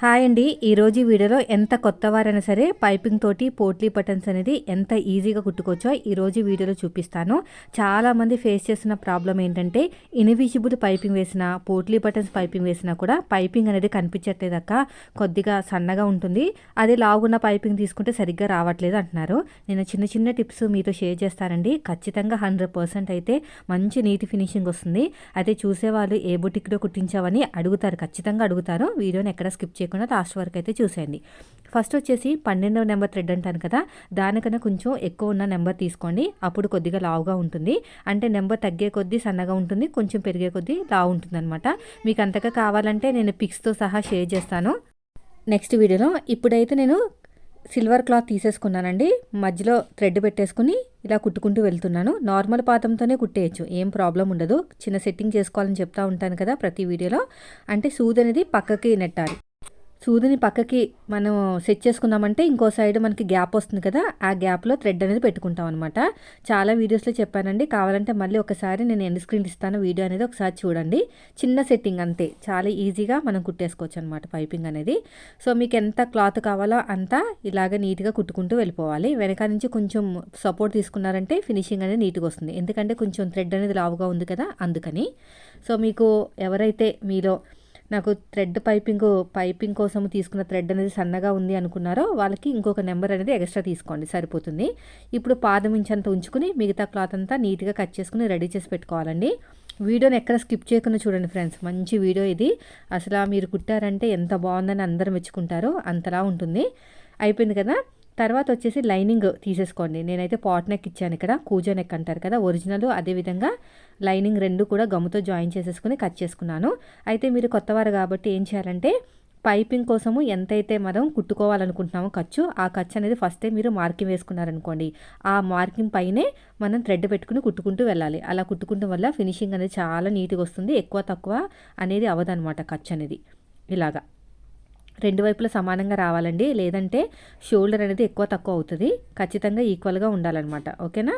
Hi అండి. ఈరోజు ఈ వీడియోలో ఎంత కొత్త వారైనా సరే పైపింగ్ తోటి పోట్లీ బటన్స్ అనేది ఎంత ఈజీగా కుట్టుకోవచ్చో ఈరోజు వీడియోలో చూపిస్తాను. చాలామంది ఫేస్ చేస్తున్న ప్రాబ్లం ఏంటంటే ఇన్విజిబుల్ పైపింగ్ వేసిన పోట్లీ బటన్స్ పైపింగ్ వేసినా కూడా పైపింగ్ అనేది కనిపించట్లేదు అక్క. కొద్దిగా సన్నగా ఉంటుంది. అదే లాగున్న పైపింగ్ తీసుకుంటే సరిగ్గా రావట్లేదు అంటున్నారు. నేను చిన్న చిన్న టిప్స్ మీతో షేర్ చేస్తానండి. ఖచ్చితంగా హండ్రెడ్ పర్సెంట్ అయితే మంచి నీటి ఫినిషింగ్ వస్తుంది. అయితే చూసేవాళ్ళు ఏ బుటిక్లో కుట్టించావని అడుగుతారు. ఖచ్చితంగా అడుగుతారు వీడియోని ఎక్కడ స్కిప్ చేయకుండా లాస్ట్ వరకు అయితే చూసేయండి. ఫస్ట్ వచ్చేసి పన్నెండవ నెంబర్ థ్రెడ్ అంటాను కదా దానికన్నా కొంచెం ఎక్కువ ఉన్న నెంబర్ తీసుకోండి. అప్పుడు కొద్దిగా లావుగా ఉంటుంది. అంటే నెంబర్ తగ్గే కొద్దీ సన్నగా ఉంటుంది కొంచెం పెరిగే కొద్దీ లావు ఉంటుంది అనమాట మీకు అంతగా కావాలంటే నేను పిక్స్తో సహా షేర్ చేస్తాను. నెక్స్ట్ వీడియోలో ఇప్పుడైతే నేను సిల్వర్ క్లాత్ తీసేసుకున్నానండి. మధ్యలో థ్రెడ్ పెట్టేసుకుని ఇలా కుట్టుకుంటూ వెళ్తున్నాను. నార్మల్ పాతంతోనే కుట్టేయచ్చు ఏం ప్రాబ్లం ఉండదు. చిన్న సెట్టింగ్ చేసుకోవాలని చెప్తా ఉంటాను కదా ప్రతి వీడియోలో. అంటే సూద్ అనేది పక్కకి నెట్టాలి. సూదిని పక్కకి మనం సెట్ చేసుకున్నామంటే ఇంకో సైడ్ మనకి గ్యాప్ వస్తుంది కదా ఆ గ్యాప్లో థ్రెడ్ అనేది పెట్టుకుంటాం అనమాట చాలా వీడియోస్లో చెప్పానండి కావాలంటే మళ్ళీ ఒకసారి నేను ఎండ్ స్క్రీన్ ఇస్తాను వీడియో అనేది ఒకసారి చూడండి. చిన్న సెట్టింగ్ అంతే చాలా ఈజీగా మనం కుట్టేసుకోవచ్చు అనమాట పైపింగ్ అనేది. సో మీకు ఎంత క్లాత్ కావాలో అంతా ఇలాగ నీట్గా కుట్టుకుంటూ వెళ్ళిపోవాలి. వెనక నుంచి కొంచెం సపోర్ట్ తీసుకున్నారంటే ఫినిషింగ్ అనేది నీట్గా వస్తుంది. ఎందుకంటే కొంచెం థ్రెడ్ అనేది లావుగా ఉంది కదా అందుకని. సో మీకు ఎవరైతే మీలో నాకు థ్రెడ్ పైపింగ్ పైపింగ్ కోసం తీసుకున్న థ్రెడ్ అనేది సన్నగా ఉంది అనుకున్నారో వాళ్ళకి ఇంకొక నెంబర్ అనేది ఎక్స్ట్రా తీసుకోండి సరిపోతుంది. ఇప్పుడు పాదం ఇంచంత ఉంచుకుని మిగతా క్లాత్ అంతా నీట్గా కట్ చేసుకుని రెడీ చేసి పెట్టుకోవాలండి. వీడియోని ఎక్కడ స్కిప్ చేయకుండా చూడండి ఫ్రెండ్స్ మంచి వీడియో ఇది. అసలు మీరు కుట్టారంటే ఎంత బాగుందని అందరు మెచ్చుకుంటారో అంతలా ఉంటుంది. అయిపోయింది కదా? తర్వాత వచ్చేసి లైనింగ్ తీసేసుకోండి. నేనైతే పాట్ నెక్ ఇచ్చాను ఇక్కడ కూజా నెక్ అంటారు కదా ఒరిజినల్ అదేవిధంగా లైనింగ్ రెండు కూడా గమ్ముతో జాయిన్ చేసేసుకుని కట్ చేసుకున్నాను. అయితే మీరు కొత్తవారు కాబట్టి ఏం చేయాలంటే పైపింగ్ కోసము ఎంతైతే మనం కుట్టుకోవాలనుకుంటున్నామో ఖర్చు ఆ ఖర్చు అనేది ఫస్టే మీరు మార్కింగ్ వేసుకున్నారనుకోండి. ఆ మార్కింగ్ పైనే మనం థ్రెడ్ పెట్టుకుని కుట్టుకుంటూ వెళ్ళాలి. అలా కుట్టుకుంటూ వల్ల ఫినిషింగ్ అనేది చాలా నీట్గా వస్తుంది ఎక్కువ తక్కువ అనేది అవ్వదనమాట ఖర్చు అనేది. ఇలాగా. రెండు వైపులా సమానంగా రావాలండి. లేదంటే షోల్డర్ అనేది ఎక్కువ తక్కువ అవుతుంది. ఖచ్చితంగా ఈక్వల్గా ఉండాలన్నమాట. ఓకేనా?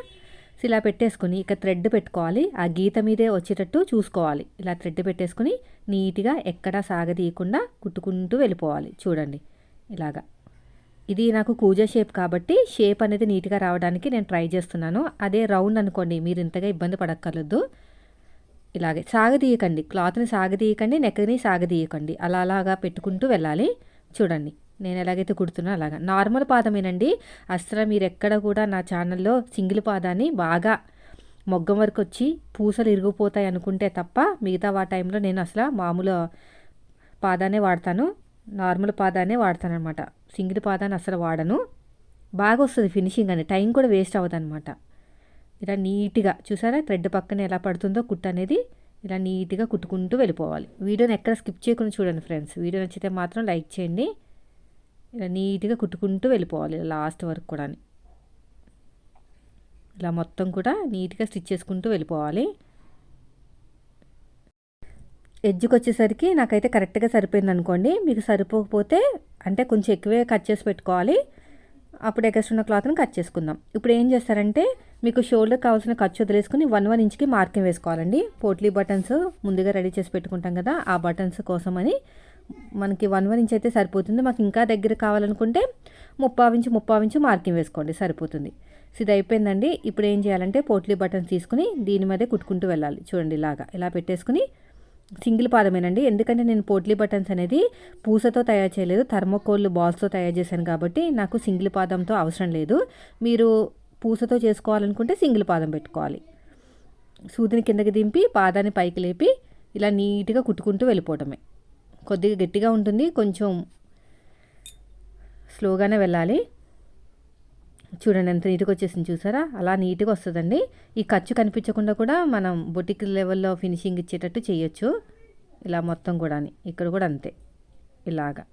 సో ఇలా పెట్టేసుకుని ఇక థ్రెడ్ పెట్టుకోవాలి. ఆ గీత మీదే వచ్చేటట్టు చూసుకోవాలి. ఇలా థ్రెడ్ పెట్టేసుకుని నీట్గా ఎక్కడా సాగదీయకుండా కుట్టుకుంటూ వెళ్ళిపోవాలి. చూడండి. ఇలాగా. ఇది నాకు కూజా షేప్ కాబట్టి షేప్ అనేది నీట్గా రావడానికి నేను ట్రై చేస్తున్నాను. అదే రౌండ్ అనుకోండి మీరు ఇంతగా ఇబ్బంది పడక్కర్లేదు. ఇలాగే. సాగదీయకండి. క్లాత్ని సాగదీయకండి నెక్కని సాగదీయకండి. అలా అలాగా పెట్టుకుంటూ వెళ్ళాలి. చూడండి. నేను ఎలాగైతే కుడుతున్నా అలాగా. నార్మల్ పాదమేనండి. అసలు మీరు ఎక్కడ కూడా నా ఛానల్లో సింగిల్ పాదాన్ని బాగా మొగ్గం వరకు వచ్చి పూసలు ఇరిగిపోతాయి అనుకుంటే తప్ప మిగతా ఆ టైంలో నేను అసలు మామూలు పాదానే వాడతాను. నార్మల్ పాదానే వాడతాను అనమాట సింగిల్ పాదాన్ని అసలు వాడను. బాగా వస్తుంది ఫినిషింగ్ అని. టైం కూడా వేస్ట్ అవ్వదు అనమాట ఇలా నీట్గా చూసారా? థ్రెడ్ పక్కన ఎలా పడుతుందో కుట్ట అనేది ఇలా నీట్గా కుట్టుకుంటూ వెళ్ళిపోవాలి. వీడియోని ఎక్కడ స్కిప్ చేయకుండా చూడండి ఫ్రెండ్స్. వీడియో నచ్చితే మాత్రం లైక్ చేయండి. ఇలా నీట్గా కుట్టుకుంటూ వెళ్ళిపోవాలి లాస్ట్ వరకు కూడా ఇలా మొత్తం కూడా నీట్గా స్టిచ్ చేసుకుంటూ వెళ్ళిపోవాలి. ఎడ్జ్కి వచ్చేసరికి నాకైతే కరెక్ట్గా సరిపోయింది అనుకోండి మీకు సరిపోకపోతే అంటే కొంచెం ఎక్కువే కట్ చేసి పెట్టుకోవాలి. అప్పుడు ఎగస్ట్ ఉన్న క్లాత్ని కట్ చేసుకుందాం. ఇప్పుడు ఏం చేస్తారంటే మీకు షోల్డర్ కావాల్సిన ఖర్చు వదిలేసుకుని వన్ వన్ ఇంచ్కి మార్కింగ్ వేసుకోవాలండి. పోట్లీ బటన్స్ ముందుగా రెడీ చేసి పెట్టుకుంటాం కదా ఆ బటన్స్ కోసమని మనకి వన్ వన్ ఇంచ్ అయితే సరిపోతుంది. మాకు ఇంకా దగ్గర కావాలనుకుంటే ముప్పావు ఇంచు ముప్పావు ఇంచు మార్కింగ్ వేసుకోండి. సరిపోతుంది. సో ఇది అయిపోయిందండి. ఇప్పుడు ఏం చేయాలంటే పోట్లీ బటన్స్ తీసుకుని దీని మీద కుట్టుకుంటూ వెళ్ళాలి. చూడండి ఇలాగా. ఇలా పెట్టేసుకుని సింగిల్ పాదమేనండి. ఎందుకంటే నేను పోట్లీ బటన్స్ అనేది పూసతో తయారు చేయలేదు. థర్మోకోల్ బాల్స్తో తయారు చేశాను కాబట్టి నాకు సింగిల్ పాదంతో అవసరం లేదు. మీరు పూసతో చేసుకోవాలనుకుంటే సింగిల్ పాదం పెట్టుకోవాలి. సూదిని కిందకి దింపి పాదాన్ని పైకి లేపి ఇలా నీట్గా కుట్టుకుంటూ వెళ్ళిపోవటమే కొద్దిగా గట్టిగా ఉంటుంది. కొంచెం స్లోగానే వెళ్ళాలి. చూడండి ఎంత నీట్గా వచ్చేసింది చూసారా? అలా నీట్గా వస్తుందండి. ఈ ఖర్చు కనిపించకుండా కూడా మనం బొటిక్ లెవెల్లో ఫినిషింగ్ ఇచ్చేటట్టు చేయొచ్చు. ఇలా మొత్తం కూడా ఇక్కడ కూడా అంతే. ఇలాగా.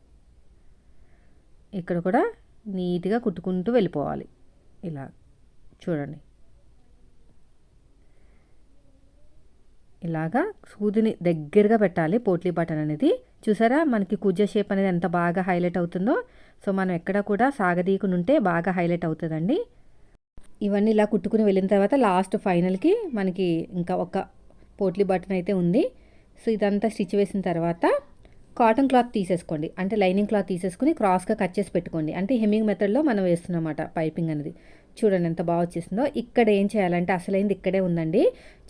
ఇక్కడ కూడా నీట్గా కుట్టుకుంటూ వెళ్ళిపోవాలి. ఇలా. చూడండి. ఇలాగా సూదిని దగ్గరగా పెట్టాలి. పోట్లీ బటన్ అనేది. చూసారా? మనకి కుజ షేప్ అనేది ఎంత బాగా హైలైట్ అవుతుందో. సో మనం ఎక్కడ కూడా సాగదీయకుండా ఉంటే బాగా హైలైట్ అవుతుందండి. ఇవన్నీ ఇలా కుట్టుకుని వెళ్ళిన తర్వాత లాస్ట్ ఫైనల్కి మనకి ఇంకా ఒక పోట్లీ బటన్ అయితే ఉంది. సో ఇదంతా స్టిచ్ వేసిన తర్వాత కాటన్ క్లాత్ తీసేసుకోండి. అంటే లైనింగ్ క్లాత్ తీసేసుకుని క్రాస్గా కట్ చేసి పెట్టుకోండి. అంటే హెమ్మింగ్ మెథడ్లో మనం వేస్తున్నమాట పైపింగ్ అనేది. చూడండి ఎంత బాగా వచ్చేసిందో. ఇక్కడ ఏం చేయాలంటే అసలైంది ఇక్కడే ఉందండి.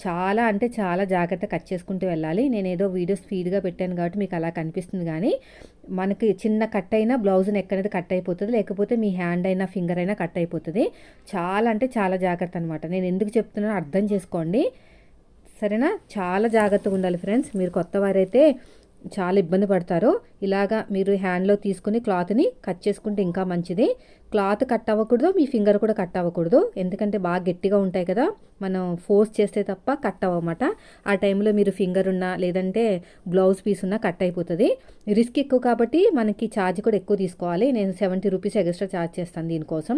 చాలా అంటే చాలా జాగ్రత్త కట్ చేసుకుంటూ వెళ్ళాలి. నేను ఏదో వీడియో స్పీడ్గా పెట్టాను కాబట్టి మీకు అలా కనిపిస్తుంది కానీ మనకి చిన్న కట్ అయినా బ్లౌజ్ నెక్ అనేది కట్ అయిపోతుంది. లేకపోతే మీ హ్యాండ్ అయినా ఫింగర్ అయినా కట్ అయిపోతుంది. చాలా అంటే చాలా జాగ్రత్త అనమాట నేను ఎందుకు చెప్తున్నానో అర్థం చేసుకోండి. సరేనా? చాలా జాగ్రత్తగా ఉండాలి ఫ్రెండ్స్. మీరు కొత్త వారైతే చాలా ఇబ్బంది పడతారు ఇలాగా మీరు హ్యాండ్లో తీసుకుని క్లాత్ని కట్ చేసుకుంటే ఇంకా మంచిది. క్లాత్ కట్ అవ్వకూడదు మీ ఫింగర్ కూడా కట్ అవ్వకూడదు. ఎందుకంటే బాగా గట్టిగా ఉంటాయి కదా మనం ఫోర్స్ చేస్తే తప్ప కట్ అవ్వమాట. ఆ టైంలో మీరు ఫింగర్ ఉన్నా లేదంటే బ్లౌజ్ పీస్ ఉన్నా కట్ అయిపోతుంది. రిస్క్ ఎక్కువ కాబట్టి మనకి ఛార్జ్ కూడా ఎక్కువ తీసుకోవాలి. నేను సెవెంటీ రూపీస్ ఎక్స్ట్రా ఛార్జ్ చేస్తాను దీనికోసం.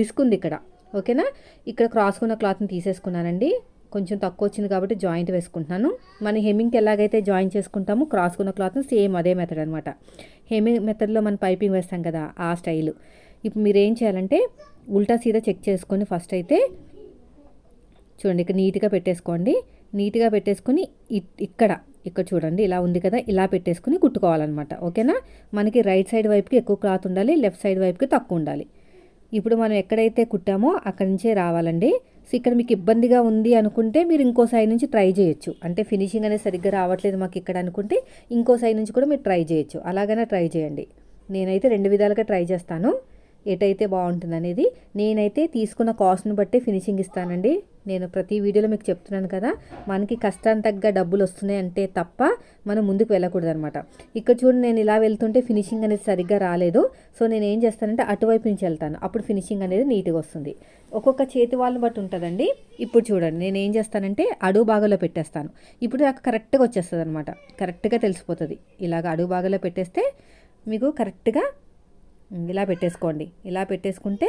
రిస్క్ ఉంది ఇక్కడ ఓకేనా? ఇక్కడ క్రాస్కున్న క్లాత్ని తీసేసుకున్నానండి. కొంచెం తక్కువ వచ్చింది కాబట్టి జాయింట్ వేసుకుంటున్నాను. మన హెమ్మింగ్కి ఎలాగైతే జాయిన్ చేసుకుంటామో క్రాస్కున్న క్లాత్ని సేమ్ అదే మెథడ్ అనమాట హెమ్మింగ్ మెథడ్లో మనం పైపింగ్ వేస్తాం కదా ఆ స్టైల్. ఇప్పుడు మీరు ఏం చేయాలంటే ఉల్టా సీదా చెక్ చేసుకొని ఫస్ట్ అయితే చూడండి ఇక్కడ నీట్గా పెట్టేసుకోండి. నీట్గా పెట్టేసుకొని ఇక్కడ ఇక్కడ చూడండి ఇలా ఉంది కదా ఇలా పెట్టేసుకుని కుట్టుకోవాలన్నమాట. ఓకేనా? మనకి రైట్ సైడ్ వైపుకి ఎక్కువ క్లాత్ ఉండాలి లెఫ్ట్ సైడ్ వైపుకి తక్కువ ఉండాలి. ఇప్పుడు మనం ఎక్కడైతే కుట్టామో అక్కడి నుంచే రావాలండి. సో ఇక్కడ మీకు ఇబ్బందిగా ఉంది అనుకుంటే మీరు ఇంకో సైడ్ నుంచి ట్రై చేయొచ్చు. అంటే ఫినిషింగ్ అనేది సరిగ్గా రావట్లేదు మాకు ఇక్కడ అనుకుంటే ఇంకో సైడ్ నుంచి కూడా మీరు ట్రై చేయొచ్చు. అలాగనే ట్రై చేయండి. నేనైతే రెండు విధాలుగా ట్రై చేస్తాను. ఎటైతే బాగుంటుంది అనేది నేనైతే తీసుకున్న కాస్ట్ని బట్టి ఫినిషింగ్ ఇస్తానండి. నేను ప్రతి వీడియోలో మీకు చెప్తున్నాను కదా మనకి కష్టానికి తగ్గ డబ్బులు వస్తున్నాయి అంటే తప్ప మనం ముందుకు వెళ్ళకూడదు అనమాట ఇక్కడ చూడండి నేను ఇలా వెళ్తుంటే ఫినిషింగ్ అనేది సరిగ్గా రాలేదు. సో నేను ఏం చేస్తానంటే అటువైపు నుంచి వెళ్తాను. అప్పుడు ఫినిషింగ్ అనేది నీట్గా వస్తుంది. ఒక్కొక్క చేతి వాళ్ళని బట్టి ఉంటుందండి. ఇప్పుడు చూడండి నేను ఏం చేస్తానంటే అడుగు భాగంలో పెట్టేస్తాను. ఇప్పుడు నాకు కరెక్ట్గా వచ్చేస్తుంది అనమాట కరెక్ట్గా తెలిసిపోతుంది. ఇలాగ అడుగు భాగంలో పెట్టేస్తే మీకు కరెక్ట్గా ఇలా పెట్టేసుకోండి. ఇలా పెట్టేసుకుంటే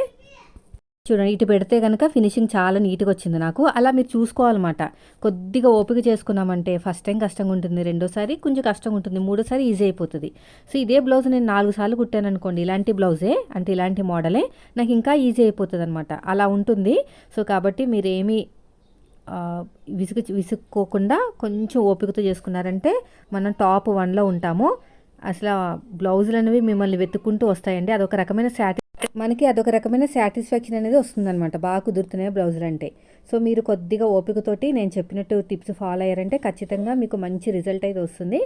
చూడండి ఇటు పెడితే కనుక ఫినిషింగ్ చాలా నీట్గా వచ్చింది నాకు. అలా మీరు చూసుకోవాలన్నమాట. కొద్దిగా ఓపిక చేసుకున్నామంటే ఫస్ట్ టైం కష్టంగా ఉంటుంది రెండోసారి కొంచెం కష్టంగా ఉంటుంది మూడోసారి ఈజీ అయిపోతుంది. సో ఇదే బ్లౌజ్ నేను నాలుగు సార్లు కుట్టాను అనుకోండి ఇలాంటి బ్లౌజే అంటే ఇలాంటి మోడలే నాకు ఇంకా ఈజీ అయిపోతుంది అనమాట అలా ఉంటుంది. సో కాబట్టి మీరేమీ విసుగు విసుక్కోకుండా కొంచెం ఓపికతో చేసుకున్నారంటే మనం టాప్ వన్లో ఉంటాము. అసలు బ్లౌజులు అనేవి మిమ్మల్ని వెతుక్కుంటూ వస్తాయండి. అదొక రకమైన శాటి మనకి అదొక రకమైన సాటిస్ఫాక్షన్ అనేది వస్తుందన్నమాట. బాగా కుదురుతున్నాయి బ్లౌజులు అంటే. సో మీరు కొద్దిగా ఓపికతోటి నేను చెప్పినట్టు టిప్స్ ఫాలో అయ్యారంటే ఖచ్చితంగా మీకు మంచి రిజల్ట్ అయితే వస్తుంది.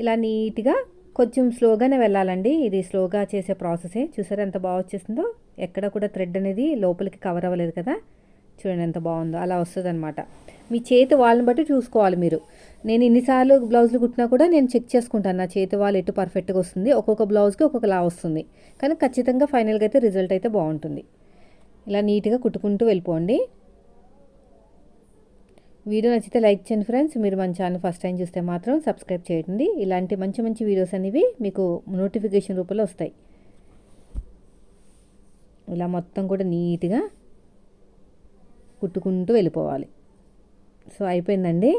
ఇలా నీట్గా కొంచెం స్లోగానే వెళ్ళాలండి. ఇది స్లోగా చేసే ప్రాసెసే. చూసారా ఎంత బాగా వచ్చేసిందో ఎక్కడ కూడా థ్రెడ్ అనేది లోపలికి కవర్ అవ్వలేదు కదా? చూడండి ఎంత బాగుందో. అలా వస్తుంది అనమాట మీ చేతి వాళ్ళని బట్టి చూసుకోవాలి మీరు. నేను ఇన్నిసార్లు బ్లౌజులు కుట్టినా కూడా నేను చెక్ చేసుకుంటాను. నా చేతి వాళ్ళు ఎటు పర్ఫెక్ట్గా వస్తుంది ఒక్కొక్క బ్లౌజ్కి ఒక్కొక్కలా వస్తుంది. కానీ ఖచ్చితంగా ఫైనల్గా అయితే రిజల్ట్ అయితే బాగుంటుంది. ఇలా నీట్గా కుట్టుకుంటూ వెళ్ళిపోండి. వీడియో నచ్చితే లైక్ చేయండి ఫ్రెండ్స్. మీరు మన ఛానల్ ఫస్ట్ టైం చూస్తే మాత్రం సబ్స్క్రైబ్ చేయండి. ఇలాంటి మంచి మంచి వీడియోస్ అనేవి మీకు నోటిఫికేషన్ రూపంలో వస్తాయి. ఇలా మొత్తం కూడా నీట్గా కుట్టుకుంటూ వెళ్ళిపోవాలి. సో అయిపోయిందండి.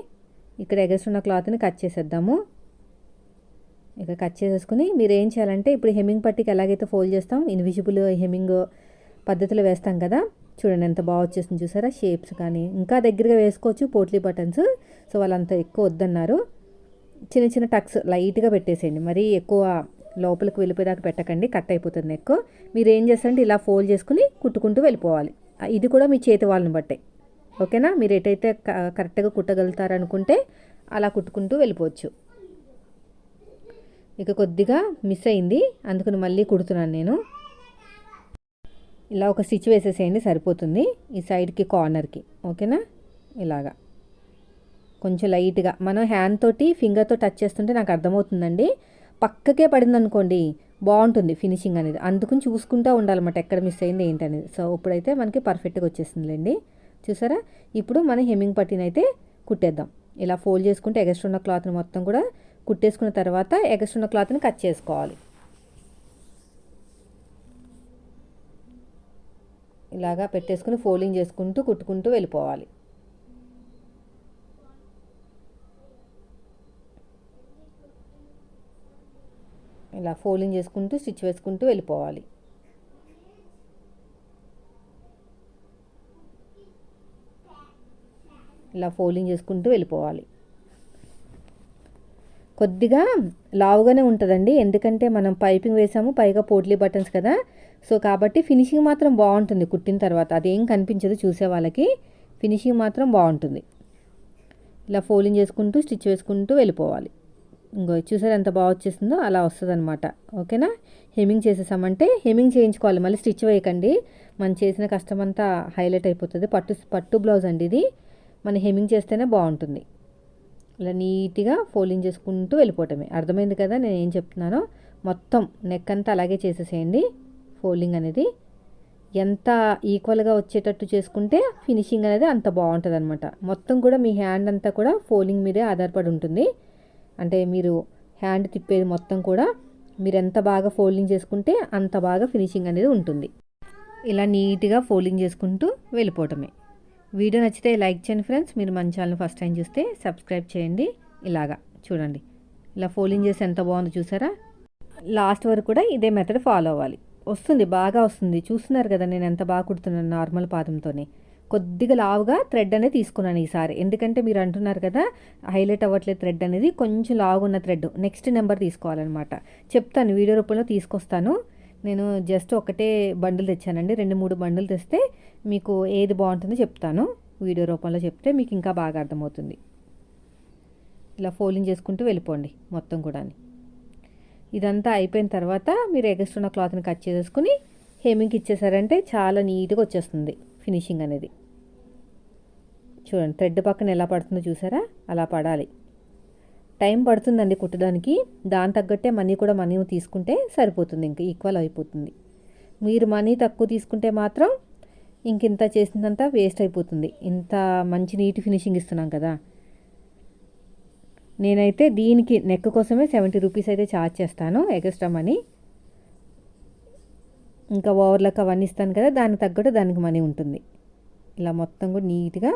ఇక్కడ ఎగస్తున్న క్లాత్ని కట్ చేసేద్దాము. ఇక కట్ చేసేసుకుని మీరు ఏం చేయాలంటే ఇప్పుడు హెమ్మింగ్ పట్టికి ఎలాగైతే ఫోల్డ్ చేస్తాం ఇన్విజిబుల్ హెమ్మింగ్ పద్ధతిలో వేస్తాం కదా. చూడండి ఎంత బాగా వచ్చేసింది చూసారా? షేప్స్ కానీ ఇంకా దగ్గరగా వేసుకోవచ్చు పోట్లీ బటన్స్. సో వాళ్ళంత ఎక్కువ వద్దన్నారు. చిన్న చిన్న టక్స్ లైట్గా పెట్టేసేయండి. మరీ ఎక్కువ లోపలికి వెళ్ళిపోయేదాకా పెట్టకండి. కట్ అయిపోతుంది ఎక్కువ. మీరు ఏం చేస్తారంటే ఇలా ఫోల్డ్ చేసుకుని కుట్టుకుంటూ వెళ్ళిపోవాలి. ఇది కూడా మీ చేతి వాళ్ళని బట్టే. ఓకేనా? మీరు ఎటైతే కరెక్ట్గా కుట్టగలుగుతారనుకుంటే అలా కుట్టుకుంటూ వెళ్ళిపోవచ్చు. ఇక కొద్దిగా మిస్ అయింది. అందుకని మళ్ళీ కుడుతున్నాను నేను. ఇలా ఒక స్టిచ్ వేసేసేయండి సరిపోతుంది. ఈ సైడ్కి కార్నర్కి ఓకేనా? ఇలాగా. కొంచెం లైట్గా మనం హ్యాండ్ తోటి ఫింగర్తో టచ్ చేస్తుంటే నాకు అర్థమవుతుందండి. పక్కకే పడింది అనుకోండి బాగుంటుంది ఫినిషింగ్ అనేది. అందుకని చూసుకుంటూ ఉండాలన్నమాట ఎక్కడ మిస్ అయింది ఏంటనేది. సో ఇప్పుడైతే మనకి పర్ఫెక్ట్గా వచ్చేసిందిలేండి. చూసారా? ఇప్పుడు మనం హెమ్మింగ్ అయితే కుట్టేద్దాం. ఇలా ఫోల్డ్ చేసుకుంటే ఎగస్ట్ ఉన్న క్లాత్ని మొత్తం కూడా కుట్టేసుకున్న తర్వాత ఎగస్ట్ ఉన్న క్లాత్ని కట్ చేసుకోవాలి. ఇలాగా పెట్టేసుకుని ఫోల్డింగ్ చేసుకుంటూ కుట్టుకుంటూ వెళ్ళిపోవాలి. ఇలా ఫోల్డింగ్ చేసుకుంటూ స్టిచ్ వేసుకుంటూ వెళ్ళిపోవాలి. ఇలా ఫోల్డింగ్ చేసుకుంటూ వెళ్ళిపోవాలి. కొద్దిగా లావుగానే ఉంటుందండి. ఎందుకంటే మనం పైపింగ్ వేసాము పైగా పోట్లీ బటన్స్ కదా. సో కాబట్టి ఫినిషింగ్ మాత్రం బాగుంటుంది కుట్టిన తర్వాత. అదేం కనిపించదు చూసే వాళ్ళకి. ఫినిషింగ్ మాత్రం బాగుంటుంది. ఇలా ఫోల్డింగ్ చేసుకుంటూ స్టిచ్ వేసుకుంటూ వెళ్ళిపోవాలి. ఇంకో చూసారు ఎంత బాగా వచ్చేసిందో? అలా వస్తుంది అనమాట ఓకేనా? హెమింగ్ చేసేసామంటే హెమింగ్ చేయించుకోవాలి. మళ్ళీ స్టిచ్ వేయకండి. మనం చేసిన కష్టం అంతా హైలైట్ అయిపోతుంది. పట్టు పట్టు బ్లౌజ్ అండి ఇది. మనం హెమ్మింగ్ చేస్తేనే బాగుంటుంది. ఇలా నీట్గా ఫోల్డింగ్ చేసుకుంటూ వెళ్ళిపోవటమే. అర్థమైంది కదా నేను ఏం చెప్తున్నానో? మొత్తం నెక్ అంతా అలాగే చేసేసేయండి. ఫోల్డింగ్ అనేది ఎంత ఈక్వల్గా వచ్చేటట్టు చేసుకుంటే ఫినిషింగ్ అనేది అంత బాగుంటుంది అనమాట మొత్తం కూడా మీ హ్యాండ్ అంతా కూడా ఫోల్డింగ్ మీదే ఆధారపడి ఉంటుంది. అంటే మీరు హ్యాండ్ తిప్పేది మొత్తం కూడా మీరు ఎంత బాగా ఫోల్డింగ్ చేసుకుంటే అంత బాగా ఫినిషింగ్ అనేది ఉంటుంది. ఇలా నీట్గా ఫోల్డింగ్ చేసుకుంటూ వెళ్ళిపోవటమే. వీడియో నచ్చితే లైక్ చేయండి ఫ్రెండ్స్. మీరు మన ఛానల్ ఫస్ట్ టైం చూస్తే సబ్స్క్రైబ్ చేయండి. ఇలాగా చూడండి. ఇలా ఫోల్డింగ్ చేసి ఎంత బాగుందో చూసారా? లాస్ట్ వరకు కూడా ఇదే మెథడ్ ఫాలో అవ్వాలి. వస్తుంది బాగా వస్తుంది. చూస్తున్నారు కదా నేను ఎంత బాగా కుడుతున్నాను నార్మల్ పాదంతోనే. కొద్దిగా లావుగా థ్రెడ్ అనేది తీసుకున్నాను ఈసారి. ఎందుకంటే మీరు అంటున్నారు కదా హైలైట్ అవ్వట్లేదు థ్రెడ్ అనేది. కొంచెం లావుగా థ్రెడ్ నెక్స్ట్ నెంబర్ తీసుకోవాలన్నమాట. చెప్తాను వీడియో రూపంలో తీసుకొస్తాను. నేను జస్ట్ ఒకటే బండిల్ తెచ్చానండి. రెండు మూడు బండిల్ తెస్తే మీకు ఏది బాగుంటుందో చెప్తాను. వీడియో రూపంలో చెప్తే మీకు ఇంకా బాగా అర్థమవుతుంది. ఇలా ఫోల్డింగ్ చేసుకుంటూ వెళ్ళిపోండి మొత్తం కూడా ఇదంతా అయిపోయిన తర్వాత మీరు ఎగస్ట్రున్న క్లాత్ని కట్ చేసేసుకుని హెమ్మింగ్కి ఇచ్చేసారంటే చాలా నీట్గా వచ్చేస్తుంది ఫినిషింగ్ అనేది. చూడండి థ్రెడ్ పక్కన ఎలా పడుతుందో చూసారా? అలా పడాలి. టైం పడుతుందండి కుట్టడానికి. దాని తగ్గట్టే మనీ కూడా మనీ తీసుకుంటే సరిపోతుంది ఇంకా ఈక్వల్ అయిపోతుంది. మీరు మనీ తక్కువ తీసుకుంటే మాత్రం ఇంకెంత చేసిందంతా వేస్ట్ అయిపోతుంది. ఇంత మంచి నీట్ ఫినిషింగ్ ఇస్తున్నాం కదా. నేనైతే దీనికి నెక్ కోసమే సెవెంటీ రూపీస్ అయితే ఛార్జ్ చేస్తాను ఎగస్ట్రా మనీ. ఇంకా ఓవర్లకు అవన్నీ ఇస్తాను కదా దానికి తగ్గట్టు దానికి మనీ ఉంటుంది. ఇలా మొత్తం కూడా నీట్గా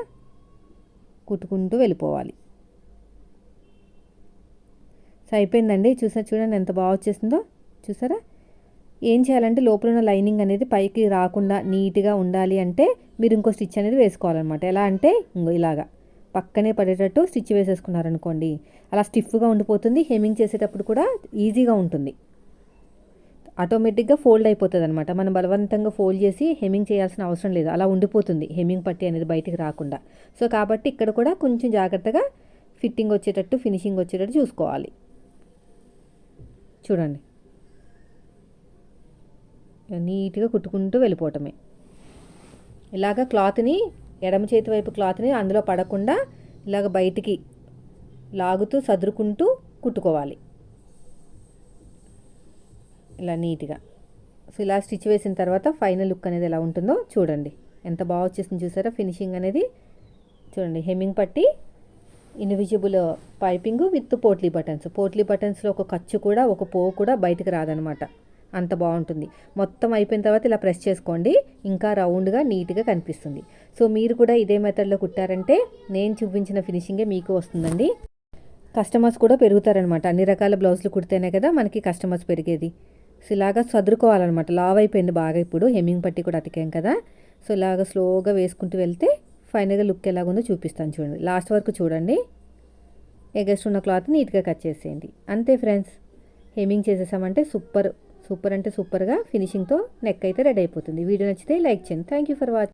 కుట్టుకుంటూ వెళ్ళిపోవాలి. సో అయిపోయిందండి చూసా చూడండి ఎంత బాగా వచ్చేసిందో. చూసారా? ఏం చేయాలంటే లోపల ఉన్న లైనింగ్ అనేది పైకి రాకుండా నీట్గా ఉండాలి అంటే మీరు ఇంకో స్టిచ్ అనేది వేసుకోవాలన్నమాట. ఎలా అంటే ఇంకో ఇలాగా పక్కనే పడేటట్టు స్టిచ్ వేసేసుకున్నారనుకోండి. అలా స్టిఫ్గా ఉండిపోతుంది హెమ్మింగ్ చేసేటప్పుడు కూడా ఈజీగా ఉంటుంది. ఆటోమేటిక్గా ఫోల్డ్ అయిపోతుంది అనమాట మనం బలవంతంగా ఫోల్డ్ చేసి హెమ్మింగ్ చేయాల్సిన అవసరం లేదు. అలా ఉండిపోతుంది హెమ్మింగ్ పట్టి అనేది బయటికి రాకుండా. సో కాబట్టి ఇక్కడ కూడా కొంచెం జాగ్రత్తగా ఫిట్టింగ్ వచ్చేటట్టు ఫినిషింగ్ వచ్చేటట్టు చూసుకోవాలి. చూడండి. నీట్గా కుట్టుకుంటూ వెళ్ళిపోవటమే. ఇలాగ క్లాత్ని ఎడమ చేతి వైపు క్లాత్ని అందులో పడకుండా ఇలాగ బయటికి లాగుతూ సదురుకుంటూ కుట్టుకోవాలి. ఇలా నీట్గా. సో ఇలా స్టిచ్ వేసిన తర్వాత ఫైనల్ లుక్ అనేది ఎలా ఉంటుందో చూడండి. ఎంత బాగా వచ్చేసింది చూసారా? ఫినిషింగ్ అనేది చూడండి. హెమ్మింగ్ పట్టి invisible piping with potli buttons. Potli బటన్స్లో ఒక ఖర్చు కూడా ఒక పో కూడా బయటకు రాదనమాట. అంత బాగుంటుంది. మొత్తం అయిపోయిన తర్వాత ఇలా ప్రెస్ చేసుకోండి. ఇంకా రౌండ్గా నీట్గా కనిపిస్తుంది. సో మీరు కూడా ఇదే మెథడ్లో కుట్టారంటే నేను చూపించిన ఫినిషింగే మీకు వస్తుందండి. కస్టమర్స్ కూడా పెరుగుతారనమాట. అన్ని రకాల బ్లౌజులు కుడితేనే కదా మనకి కస్టమర్స్ పెరిగేది. సో ఇలాగా చదురుకోవాలన్నమాట లావ్ అయిపోయింది బాగా ఇప్పుడు. హెమ్మింగ్ పట్టి కూడా అతికాం కదా. సో ఇలాగ స్లోగా వేసుకుంటూ వెళ్తే ఫైనల్గా లుక్ ఎలాగుందో చూపిస్తాను చూడండి. లాస్ట్ వరకు చూడండి. ఎగస్ట్ ఉన్న క్లాత్ నీట్గా కట్ చేసేయండి. అంతే ఫ్రెండ్స్. హెమ్మింగ్ చేసేసామంటే సూపర్. సూపర్ అంటే సూపర్గా ఫినిషింగ్తో నెక్ అయితే రెడీ అయిపోతుంది. వీడియో నచ్చితే లైక్ చేయండి. Thank you for watching